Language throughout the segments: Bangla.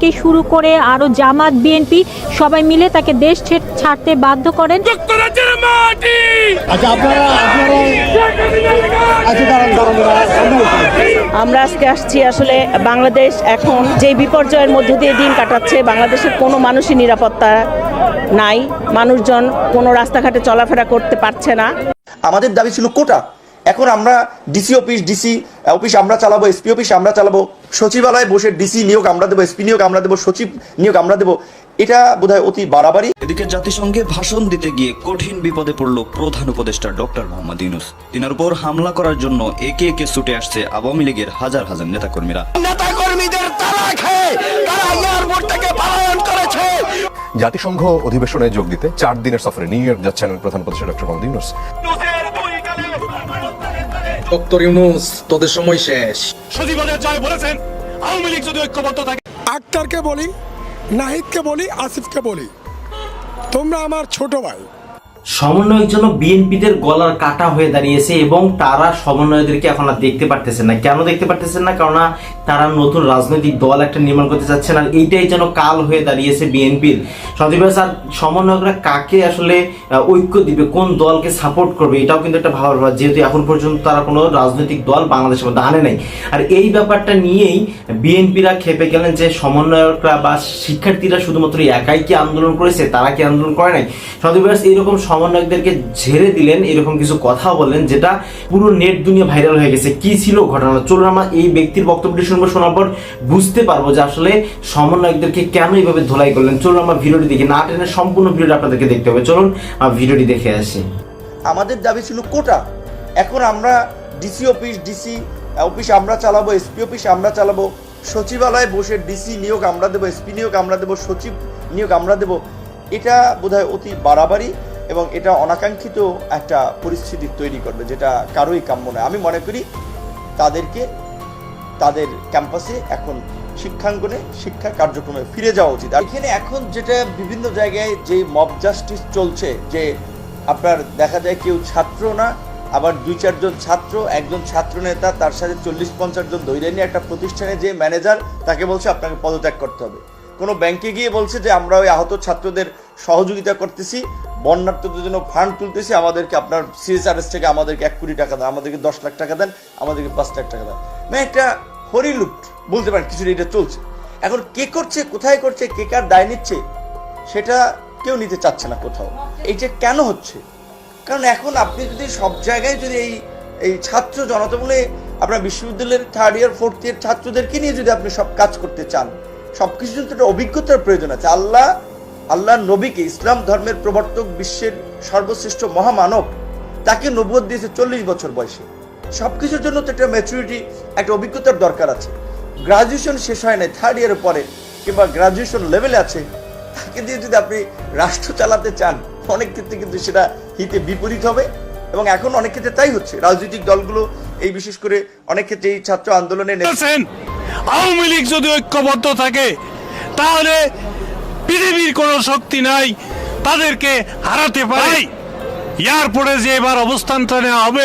কে শুরু করে আরও জামাত বিএনপি সবাই মিলে তাকে দেশ ছাড়তে বাধ্য করেন। আচ্ছা আপনারা আপনারা আচ্ছা। আমরা আজকে আসছি আসলে বাংলাদেশ এখন যে বিপর্যয়ের মধ্যে দিয়ে দিন কাটাচ্ছে বাংলাদেশের কোনো মানুষই নিরাপত্তা নাই। মানুষজন কোনো রাস্তাঘাটে চলাফেরা করতে পারছে না। আমাদের দাবি ছিল কোটা। এখন আমরা ডিসি অফিস ডিসি অফিস আমরা চালাবো এসপি অফিস আমরা চালাবো সচিবালয়ে বসে ডিসি নিয়োগ আমরা দেবো এসপি নিয়োগ আমরা দেবো সচিব নিয়োগ আমরা দেবো এটা বোধহয় অতি বাড়াবাড়ি। এদিকে জাতিসংঘে ভাষণ দিতে গিয়ে কঠিন বিপদে পড়ল প্রধান উপদেষ্টা ডক্টর মোহাম্মদ ইউনুস। তিনার উপর হামলা করার জন্য একে একে ছুটে আসছে আওয়ামী লীগের হাজার হাজার নেতাকর্মীরা। নেতা কর্মীদের তারা খেয়ে তারা এয়ারপোর্ট থেকে পলায়ন করেছে। জাতিসংঘ অধিবেশনে যোগ দিতে চার দিনের সফরে নিউ ইয়র্ক যাচ্ছেন প্রধান উপদেষ্টা ডক্টর মোহাম্মদ ইউনুস। ডক্টর ইউনুস তোদের সময় শেষ। সজীবনের জয় বলেছেন আওয়ামী লীগ যদি ঐক্যবদ্ধ থাকে। আক্তারকে বলি নাহিদকে বলি আসিফকে বলি তোমরা আমার ছোট ভাই। সমন্বয়ের জন্য বিএনপিদের গলার কাটা হয়ে দাঁড়িয়েছে এবং তারা সমন্বয়দেরকে এখন আর দেখতে পারতেছেন না। কেন দেখতে পারতেছেন না? কারণ তারা নতুন রাজনৈতিক দল একটা নির্মাণ করতে চাচ্ছেন আর এইটাই যেন কাল হয়ে দাঁড়িয়েছে বিএনপির। সন্দীপ স্যার, সমন্বয়করা কাকে আসলে ঐক্য দিবে, কোন দলকে সাপোর্ট করবে, এটাও কিন্তু একটা ভালো ব্যাপার। যেহেতু এখন পর্যন্ত তারা কোনো রাজনৈতিক দল বাংলাদেশের মধ্যে আনে নাই। আর এই ব্যাপারটা নিয়েই বিএনপিরা খেপে গেলেন যে সমন্বয়করা বা শিক্ষার্থীরা শুধুমাত্র একাই কি আন্দোলন করেছে, তারা কি আন্দোলন করে নাই? সন্দীপ ভাই এইরকম সমন্বয়কদেরকে ঝেড়ে দিলেন, এরকম কিছু কথা বললেন, যেটা পুরো নেট দুনিয়া ভাইরাল হয়ে গেছে। কি ছিল ঘটনা? চলুন আমরা এই ব্যক্তির বক্তব্যটি শুনব, শোনার পর বুঝতে পারব যে আসলে সমন্বয়কদেরকে কেন এইভাবে ধোলাই করলেন। চলুন আমরা ভিডিওটি দেখি। না টেনে সম্পূর্ণ ভিডিওটা আপনাদেরকে দেখতে হবে। চলুন ভিডিওটি দেখে আসি। আমাদের দাবি ছিল কোটা। এখন আমরা ডিসি অফিস ডিসি অফিস আমরা চালাবো এসপি অফিস আমরা চালাবো। সচিবালয়ে বসে ডিসি নিয়োগ আমরা দেবো এসপি নিয়োগ আমরা দেবো, সচিব নিয়োগ আমরা দেবো। এটা বোধহয় অতি বাড়াবাড়ি। এবং এটা অনাকাঙ্ক্ষিত একটা পরিস্থিতি তৈরি করবে, যেটা কারোই কাম্য নয়। আমি মনে করি তাদেরকে, তাদের ক্যাম্পাসে এখন শিক্ষাঙ্গনে শিক্ষা কার্যক্রমে ফিরে যাওয়া উচিত। আর এখানে এখন যেটা বিভিন্ন জায়গায় যে মব জাস্টিস চলছে, যে আপনার দেখা যায় কেউ ছাত্র না, আবার দুই, চারজন ছাত্র, একজন ছাত্র নেতা, তার সাথে চল্লিশ, পঞ্চাশ জন নিয়ে একটা প্রতিষ্ঠানে যে ম্যানেজার তাকে বলছে আপনাকে পদত্যাগ করতে হবে। কোনো ব্যাংকে গিয়ে বলছে যে, আমরা ওই আহত ছাত্রদের সহযোগিতা করতেছি বন্যার্থদের জন্য ফান্ড তুলতেছি, আমাদেরকে আপনার সিএসআরএস থেকে আমাদেরকে এক কোটি টাকা দেন, আমাদেরকে দশ লাখ টাকা দেন, আমাদেরকে পাঁচ লাখ টাকা দেন। মানে একটা হরিলুট বলতে পারেন কিছু এটা চলছে। এখন কে করছে, কোথায় করছে, কে কার দায় নিচ্ছে, সেটা কেউ নিতে চাচ্ছে না কোথাও। এইটা কেন হচ্ছে? কারণ এখন আপনি যদি সব জায়গায় যদি এই এই ছাত্র জনতা বলে আপনার বিশ্ববিদ্যালয়ের থার্ড ইয়ার ফোর্থ ইয়ার ছাত্রদেরকে নিয়ে যদি আপনি সব কাজ করতে চান সব কিছু একটা অভিজ্ঞতার প্রয়োজন আছে। আল্লাহ আল্লাহ নবীকে ইসলাম ধর্মের প্রবর্তক বিশ্বের সর্বশ্রেষ্ঠ মহামানব, তাকে নবুয়ত দিয়েছে চল্লিশ বছর বয়সে। সব কিছুর জন্য তো একটা ম্যাচুরিটি একটা অভিজ্ঞতার দরকার আছে। গ্রাজুয়েশন শেষ হয় নাই থার্ড ইয়ারের পরে, কিংবা গ্রাজুয়েশন লেভেলে আছে, তাকে দিয়ে যদি আপনি রাষ্ট্র চালাতে চান, অনেক ক্ষেত্রে কিন্তু সেটা হিতে বিপরীত হবে। এবং এখন অনেক ক্ষেত্রে তাই হচ্ছে, রাজনৈতিক দলগুলো এই বিশেষ করে অনেক ক্ষেত্রে এই ছাত্র আন্দোলনে আওয়ামী লীগ যদি ঐক্যবদ্ধ থাকে, তাহলে পৃথিবীর কোনো শক্তি নাই। তাদেরকে হারাতে পারে। এয়ারপোর্টে যে এবার অবস্থানটা নেওয়া হবে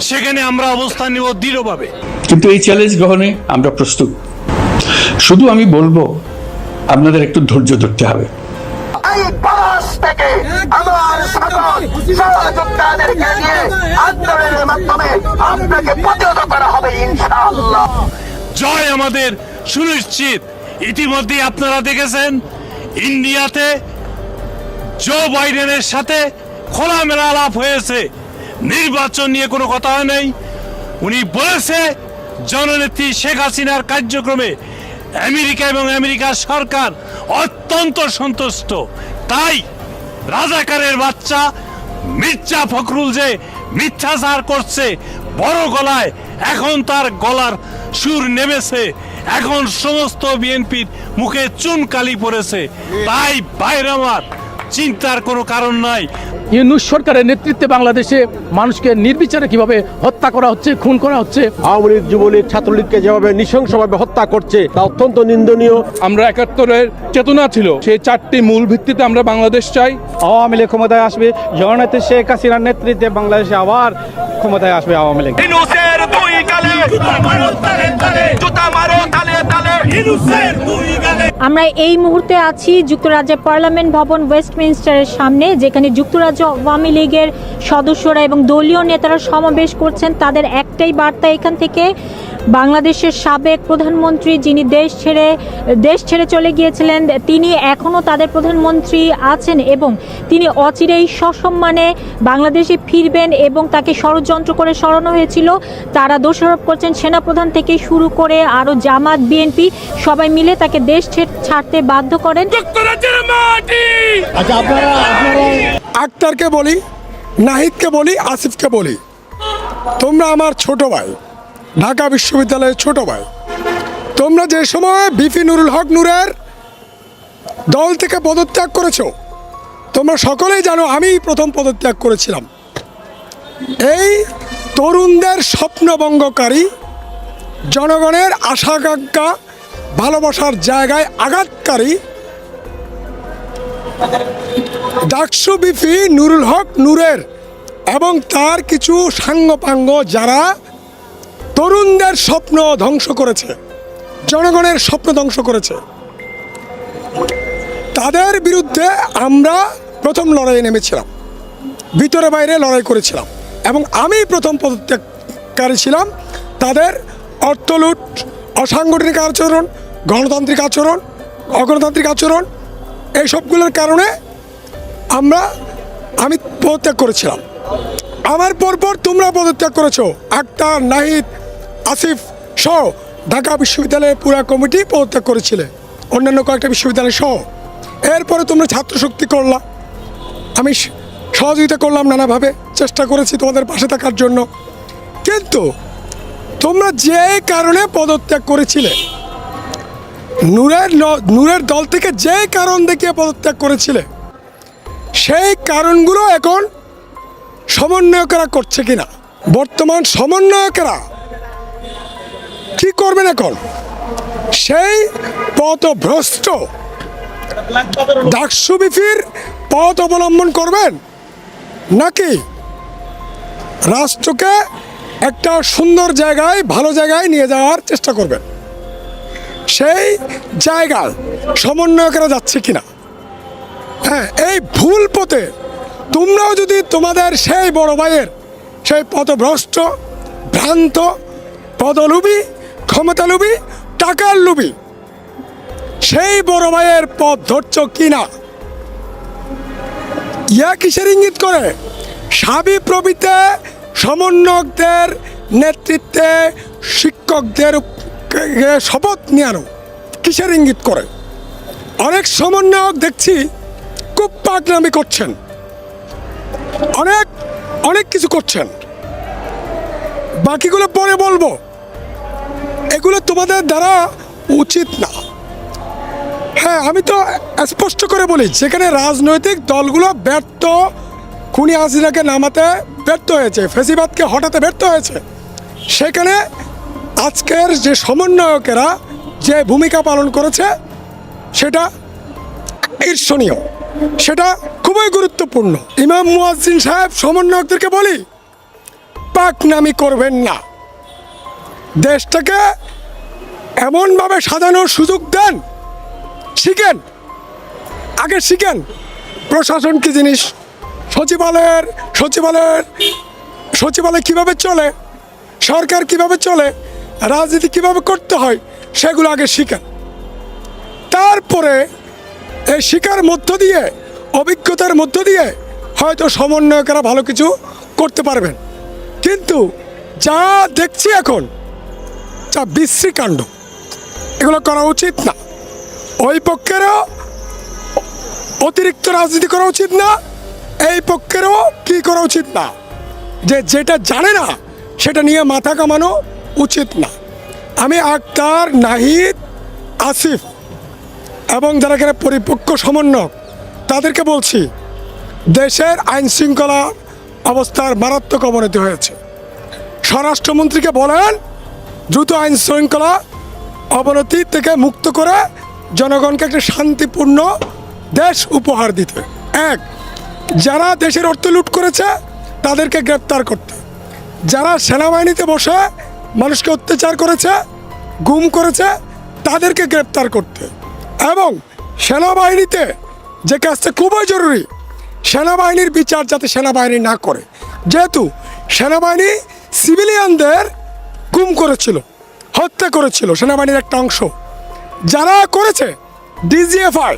সেখানে আমরা অবস্থান নিব দৃঢ়ভাবে। কিন্তু এই চ্যালেঞ্জ গ্রহণে আমরা প্রস্তুত। শুধু আমি বলব আপনাদের একটু ধৈর্য ধরতে হবে। থেকে আমার সকল সহযোদ্ধাদেরকে নিয়ে আন্দোলনের মাধ্যমে আপনাকে প্রতিহত করা হবে ইনশাআল্লাহ। জয় আমাদের সুনিশ্চিত। ইতিমধ্যে আপনারা দেখেছেন ইন্ডিয়াতে জো বাইডেনের সাথে খোলামেলা আলাপ হয়েছে। নির্বাচন নিয়ে কোনো কথা নাই। উনি বলেছে, জননেত্রী শেখ হাসিনার কার্যক্রমে আমেরিকা এবং আমেরিকার সরকার অত্যন্ত সন্তুষ্ট। তাই রাজাকারের বাচ্চা মির্জা ফখরুল যে মিথ্যাচার করছে, বড় গলায় এখন তার গলার সুর নেমেছে। এখন সমস্ত বিএনপির মুখে চুনকালি পড়েছে। তাই বাইরে আমার চিন্তার কোনো কারণ নাই। ইউনুস সরকারের নেতৃত্বে বাংলাদেশে মানুষকে নির্বিচারে কীভাবে হত্যা করা হচ্ছে খুন করা হচ্ছে? আওয়ামী লীগ যুবলীগ ছাত্রলীগকে যেভাবে নৃশংসভাবে হত্যা করছে তা অত্যন্ত নিন্দনীয়। আমরা একাত্তরের চেতনা ছিল। সেই চারটি মূল ভিত্তিতে আমরা বাংলাদেশ চাই। আওয়ামী লীগ ক্ষমতায় আসবে। জননেত্রী শেখ হাসিনার নেতৃত্বে বাংলাদেশে আবার ক্ষমতায় আসবে আওয়ামী লীগ। তালে জুতা মারো তালে তালে। আমরা এই মুহূর্তে আছি যুক্তরাজ্যের পার্লামেন্ট ভবন ওয়েস্টমিনস্টারের সামনে যেখানে যুক্তরাজ্য আওয়ামী লীগের সদস্যরা এবং দলীয় নেতারা সমাবেশ করছেন। তাদের একটাই বার্তা এখান থেকে বাংলাদেশের সাবেক প্রধানমন্ত্রী যিনি দেশ ছেড়ে দেশ ছেড়ে চলে গিয়েছিলেন তিনি এখনও তাদের প্রধানমন্ত্রী আছেন এবং তিনি অচিরেই সসম্মানে বাংলাদেশে ফিরবেন এবং তাকে ষড়যন্ত্র করে সরানো হয়েছিল। তারা দোষারোপ করছেন সেনাপ্রধান থেকে শুরু করে আরও জামাত বিএনপি সবাই মিলে তাকে দেশ ছাড়তে বাধ্য করেন। আচ্ছা আক্তারকে বলি নাহিদকে বলি আসিফকে বলি। তোমরা আমার ছোট ভাই। ঢাকা বিশ্ববিদ্যালয়ের ছোট ভাই। তোমরা যে সময় বিপি নুরুল হক নূরের দল থেকে পদত্যাগ করেছ, তোমরা সকলেই জানো আমি প্রথম পদত্যাগ করেছিলাম। এই তরুণদের স্বপ্নভঙ্গকারী জনগণের আশাকাঙ্ক্ষা, ভালোবাসার জায়গায় আঘাতকারী ডাকসু বিপি নুরুল হক নূরের এবং তার কিছু সাঙ্গপাঙ্গ যারা তরুণদের স্বপ্ন ধ্বংস করেছে, জনগণের স্বপ্ন ধ্বংস করেছে। তাদের বিরুদ্ধে আমরা প্রথম লড়াইয়ে নেমেছিলাম, ভিতরে বাইরে লড়াই করেছিলাম এবং আমি প্রথম পদত্যাগকারী ছিলাম তাদের অর্থলুট, অসাংগঠনিক আচরণ, গণতান্ত্রিক আচরণ, অগণতান্ত্রিক আচরণ এইসবগুলোর কারণে আমরা, আমি পদত্যাগ করেছিলাম। আমার পরপর তোমরা পদত্যাগ করেছ, আক্তার, নাহিদ আসিফ সহ ঢাকা বিশ্ববিদ্যালয়ের পুরা কমিটি পদত্যাগ করেছিলে। অন্যান্য কয়েকটা বিশ্ববিদ্যালয় সহ। এরপরে তোমরা ছাত্র শক্তি করলা। আমি সহযোগিতা করলাম নানাভাবে, চেষ্টা করেছি তোমাদের পাশে থাকার জন্য। কিন্তু তোমরা যে কারণে পদত্যাগ করেছিলে, নূরের নূরের দল থেকে যে কারণ দেখিয়ে পদত্যাগ করেছিলে, সেই কারণগুলো এখন সমন্বয়করা করছে কিনা? বর্তমান সমন্বয়করা কি করবেন এখন? সেই পথভ্রষ্ট ডাকসু বিফির পথ অবলম্বন করবেন? নাকি রাষ্ট্রকে একটা সুন্দর জায়গায়, ভালো জায়গায় নিয়ে যাওয়ার চেষ্টা করবেন? সেই জায়গায় সমন্বয়করা যাচ্ছে কিনা? হ্যাঁ এই ভুল পথে তোমরাও যদি তোমাদের সেই বড় ভাইয়ের, সেই পথভ্রষ্ট, ভ্রান্ত পদলোভী ক্ষমতালোভী টাকার লোভী সেই বড় ভাইয়ের পথ ধরছ কিনা? ইয়া কিসের ইঙ্গিত করে? সাবি প্রভৃতে সমন্বয়কদের নেতৃত্বে শিক্ষকদের শপথ নেওয়ানো কিসের ইঙ্গিত করে? অনেক সমন্বয়ক দেখছি খুব পাকনামি করছেন। অনেক অনেক কিছু করছেন। বাকিগুলো পরে বলব। এগুলো তোমাদের দ্বারা উচিত না। হ্যাঁ আমি তো স্পষ্ট করে বলি, যেখানে রাজনৈতিক দলগুলো ব্যর্থ, খুনি হাসিনাকে নামাতে ব্যর্থ হয়েছে, ফেসিবাদকে হটাতে ব্যর্থ হয়েছে, সেখানে আজকের যে সমন্বয়কেরা যে ভূমিকা পালন করেছে, সেটা ঈর্ষণীয় সেটা খুবই গুরুত্বপূর্ণ। ইমাম মুয়াজ্জিন সাহেব সমন্বয়কদেরকে বলি, পাকনামি করবেন না। দেশটাকে এমনভাবে সাজানোর সুযোগ দেন, শিখেন, আগে শিখেন প্রশাসন কি জিনিস, সচিবালয়ের সচিবালয়ের, সচিবালয় কীভাবে চলে, সরকার কীভাবে চলে, রাজনীতি কীভাবে করতে হয়, সেগুলো আগে শিখেন। তারপরে এই শিকার মধ্য দিয়ে, অভিজ্ঞতার মধ্য দিয়ে হয়তো সমন্বয়করা ভালো কিছু করতে পারবেন। কিন্তু যা দেখছি এখন যা বিশ্রী কাণ্ড। এগুলো করা উচিত না। ওই পক্ষেরও অতিরিক্ত রাজনীতি করা উচিত না, এই পক্ষেরও কি করা উচিত না? যে যেটা জানে না, সেটা নিয়ে মাথা কামানো উচিত না। আমি আক্তার নাহিদ আসিফ এবং যারা এখানে পরিপক্ক সমন্বয়ক, তাদেরকে বলছি, দেশের আইন শৃঙ্খলা অবস্থার মারাত্মক অবনতি হয়েছে। স্বরাষ্ট্রমন্ত্রীকে বলেন দ্রুত আইন শৃঙ্খলা অবনতি থেকে মুক্ত করে জনগণকে একটা শান্তিপূর্ণ দেশ উপহার দিতে। এক, যারা দেশের অর্থ লুট করেছে, তাদেরকে গ্রেপ্তার করতে। যারা সেনাবাহিনীতে বসে মানুষকে অত্যাচার করেছে, গুম করেছে, তাদেরকে গ্রেপ্তার করতে। এবং সেনাবাহিনীতে যে কাজটা খুবই জরুরি, সেনাবাহিনীর বিচার যাতে সেনাবাহিনী না করে। যেহেতু সেনাবাহিনী সিভিলিয়ানদের গুম করেছিল, হত্যা করেছিল সেনাবাহিনীর একটা অংশ। যারা করেছে ডিজিএফআই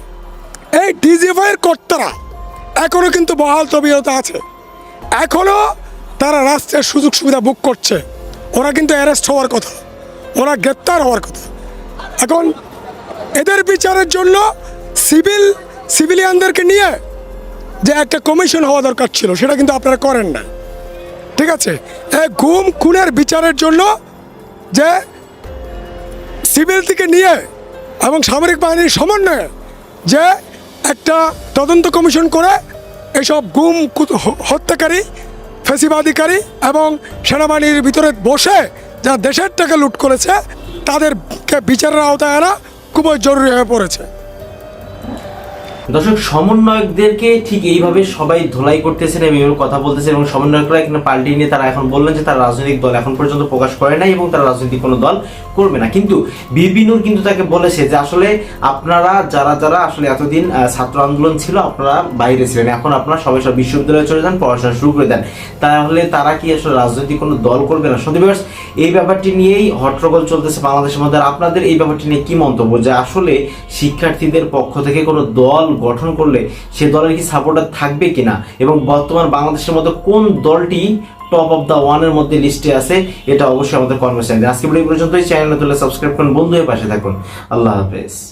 এই ডিজিএফআই এর কর্তারা এখনও কিন্তু বহাল তবিয়তা আছে। এখনও তারা রাষ্ট্রের সুযোগ সুবিধা বুক করছে। ওরা কিন্তু অ্যারেস্ট হওয়ার কথা, ওরা গ্রেপ্তার হওয়ার কথা। এখন এদের বিচারের জন্য সিভিল, সিভিলিয়ানদেরকে নিয়ে যে একটা কমিশন হওয়া দরকার ছিল, সেটা কিন্তু আপনারা করেন না। ঠিক আছে? এই গুম খুনের বিচারের জন্য যে সিভিল থেকে নিয়ে এবং সামরিক বাহিনীর সমন্বয়ে যে একটা তদন্ত কমিশন করে এসব গুম হত্যাকারী, ফেসিবাদিকারী এবং সেনাবাহিনীর ভিতরে বসে যারা দেশের টাকা লুট করেছে, তাদেরকে বিচারের আওতায় আনা খুবই জরুরি হয়ে পড়েছে। দর্শক, সমন্বয়কদেরকে ঠিক এইভাবে সবাই ধোলাই করতেছেন এবং এইভাবে কথা বলতেছেন এবং সমন্বয়করা এখানে পাল্টিয়ে নিয়ে তারা এখন বললেন যে তারা রাজনৈতিক দল এখন পর্যন্ত প্রকাশ করে নাই এবং তারা রাজনৈতিক কোনো দল করবে না। কিন্তু বিপি নূর কিন্তু তাকে বলেছে যে আসলে আপনারা যারা যারা আসলে এতদিন ছাত্র আন্দোলন ছিল, আপনারা বাইরে ছিলেন, এখন আপনারা সবাই সব বিশ্ববিদ্যালয়ে চলে যান, পড়াশোনা শুরু করে দেন। তাহলে তারা কি আসলে রাজনৈতিক কোনো দল করবে না? সত্যি এই ব্যাপারটি নিয়েই হট্টগোল চলতেছে বাংলাদেশের মধ্যে। আপনাদের এই ব্যাপারটি নিয়ে কি মন্তব্য? যে আসলে শিক্ষার্থীদের পক্ষ থেকে কোনো দল গঠন করলে সে দলের কি সাপোর্টার থাকবে কিনা? এবং বর্তমান বাংলাদেশের মধ্যে কোন দলটি টপ অফ দ্য ওয়ানের মধ্যে লিস্টে আছে? এটা অবশ্যই আমাদের কনভার্সেশন আজকে ভিডিও পর্যন্তই। চ্যানেল তুলে সাবস্ক্রাইব করুন। বন্ধু হয়ে পাশে থাকুন। আল্লাহ হাফেজ।